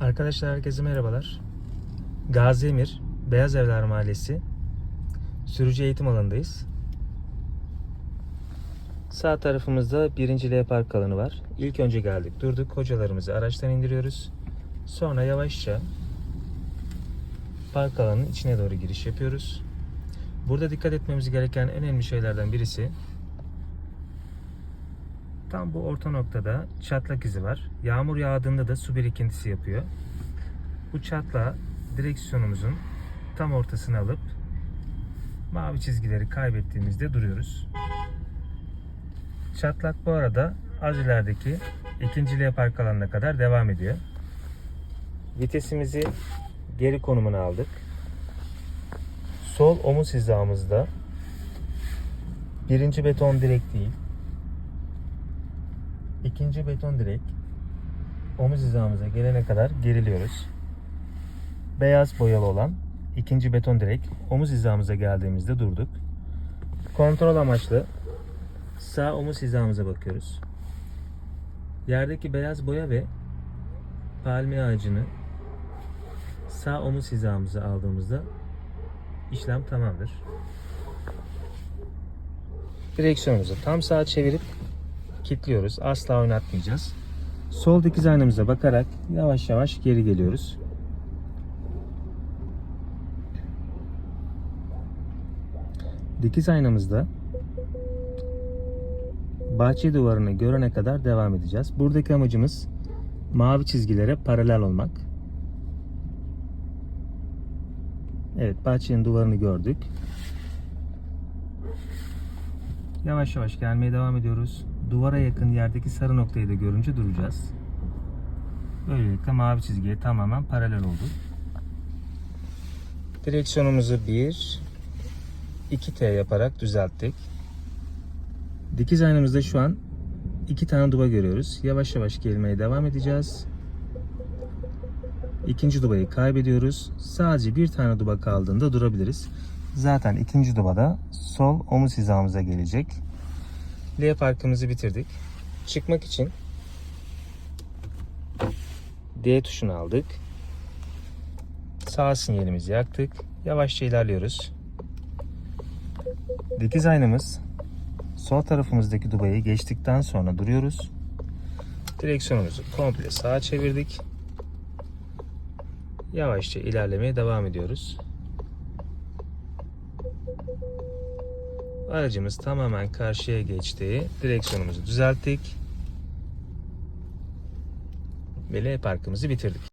Arkadaşlar herkese merhabalar. Gazi Emir, Beyaz Evler Mahallesi sürücü eğitim alanındayız. Sağ tarafımızda birinci L park alanı var. İlk önce geldik durduk hocalarımızı araçtan indiriyoruz. Sonra yavaşça park alanının içine doğru giriş yapıyoruz. Burada dikkat etmemiz gereken en önemli şeylerden birisi Tam bu orta noktada çatlak izi var. Yağmur yağdığında da su birikintisi yapıyor. Bu çatlağı direksiyonumuzun tam ortasına alıp mavi çizgileri kaybettiğimizde duruyoruz. Çatlak bu arada az ilerideki ikinci L park alanına kadar devam ediyor. Vitesimizi geri konumuna aldık. Sol omuz hizamızda birinci beton direk değil, İkinci beton direk omuz hizamıza gelene kadar geriliyoruz. Beyaz boyalı olan ikinci beton direk omuz hizamıza geldiğimizde durduk. Kontrol amaçlı sağ omuz hizamıza bakıyoruz. Yerdeki beyaz boya ve palmiye ağacını sağ omuz hizamıza aldığımızda işlem tamamdır. Direksiyonumuzu tam sağa çevirip kilitliyoruz. Asla oynatmayacağız. Sol dikiz aynamıza bakarak yavaş yavaş geri geliyoruz. Dikiz aynamızda bahçe duvarını görene kadar devam edeceğiz. Buradaki amacımız mavi çizgilere paralel olmak. Evet bahçenin duvarını gördük. Yavaş yavaş gelmeye devam ediyoruz. Duvara yakın yerdeki sarı noktayı da görünce duracağız. Böylelikle mavi çizgiye tamamen paralel oldu. Direksiyonumuzu 1 2T yaparak düzelttik. Dikiz aynamızda şu an iki tane duba görüyoruz. Yavaş yavaş gelmeye devam edeceğiz. İkinci dubayı kaybediyoruz. Sadece bir tane duba kaldığında durabiliriz. Zaten ikinci dubada sol omuz hizamıza gelecek. L parkımızı bitirdik. Çıkmak için D tuşunu aldık. Sağ sinyalimizi yaktık. Yavaşça ilerliyoruz. Dikiz aynamız sol tarafımızdaki dubayı geçtikten sonra duruyoruz. Direksiyonumuzu komple sağa çevirdik. Yavaşça ilerlemeye devam ediyoruz. Aracımız tamamen karşıya geçti. Direksiyonumuzu düzelttik. Ve L parkımızı bitirdik.